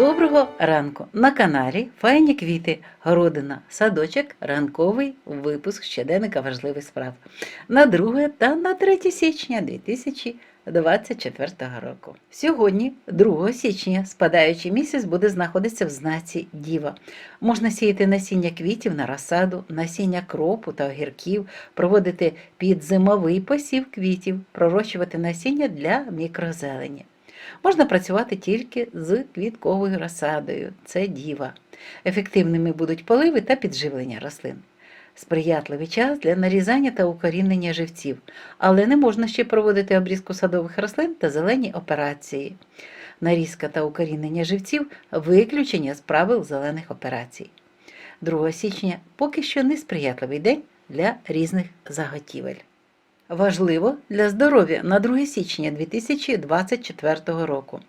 Доброго ранку! На каналі Файні квіти, городина, садочок, ранковий випуск щоденника важливих справ на 2 та на 3 січня 2024 року. Сьогодні, 2 січня, спадаючий місяць буде знаходитися в знаці Діва. Можна сіяти насіння квітів на розсаду, насіння кропу та огірків, проводити підзимовий посів квітів, пророщувати насіння для мікрозелені. Можна працювати тільки з квітковою розсадою, це діва. Ефективними будуть поливи та підживлення рослин. Сприятливий час для нарізання та укорінення живців, але не можна ще проводити обрізку садових рослин та зелені операції. Нарізка та укорінення живців виключення з правил зелених операцій. 2 січня поки що несприятливий день для різних заготівель. Важливо для здоров'я на 2 січня 2024 року.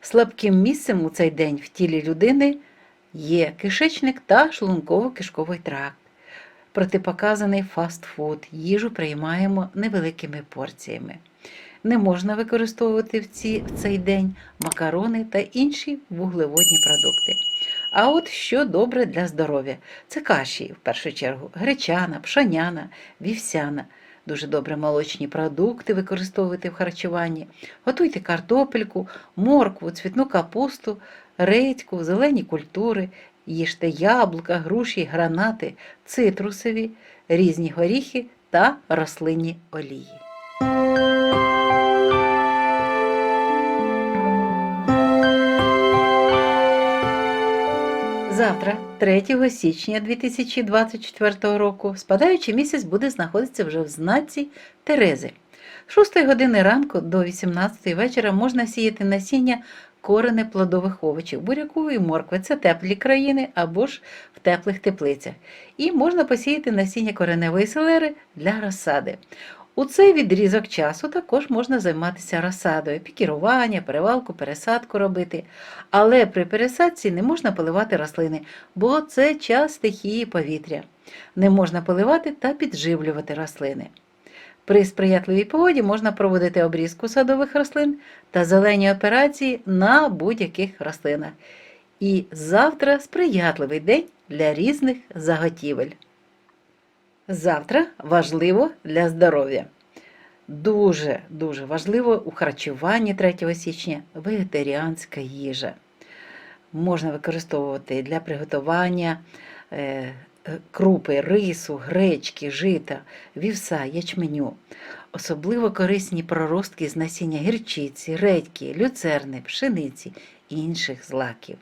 Слабким місцем у цей день в тілі людини є кишечник та шлунково-кишковий тракт. Протипоказаний фастфуд, їжу приймаємо невеликими порціями. Не можна використовувати в, ці, в цей день макарони та інші вуглеводні продукти. А от що добре для здоров'я це каші, в першу чергу, гречана, пшоняна, вівсяна. Дуже добре молочні продукти використовуйте в харчуванні. Готуйте картопельку, моркву, цвітну капусту, редьку, зелені культури, їжте яблука, груші, гранати, цитрусові, різні горіхи та рослинні олії. 3 січня 2024 року, спадаючий місяць буде знаходитися вже в знаці Терези. З 6 години ранку до 18 вечора можна сіяти насіння корене плодових овочів, буряку і моркви. Це теплі країни або ж в теплих теплицях. І можна посіяти насіння кореневої селери для розсади. У цей відрізок часу також можна займатися розсадою, пікірування, перевалку, пересадку робити. Але при пересадці не можна поливати рослини, бо це час стихії повітря. Не можна поливати та підживлювати рослини. При сприятливій погоді можна проводити обрізку садових рослин та зелені операції на будь-яких рослинах. І завтра сприятливий день для різних заготівель. Завтра важливо для здоров'я. Дуже дуже важливо у харчуванні 3 січня вегетаріанська їжа. Можна використовувати для приготування е, крупи, рису, гречки, жита, вівса, ячменю. Особливо корисні проростки з насіння гірчиці, редьки, люцерни, пшениці і інших злаків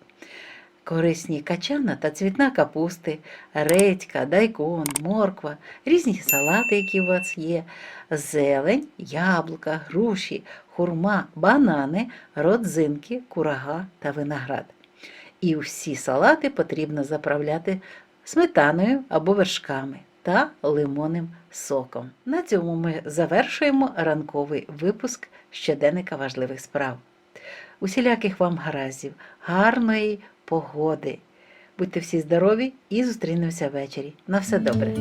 корисні качана та цвітна капусти, редька, дайкон, морква, різні салати, які у вас є, зелень, яблука, груші, хурма, банани, родзинки, курага та виноград. І всі салати потрібно заправляти сметаною або вершками та лимонним соком. На цьому ми завершуємо ранковий випуск щоденника важливих справ. Усіляких вам гараздів, гарної погоди. Будьте всі здорові і зустрінемося ввечері. На все добре!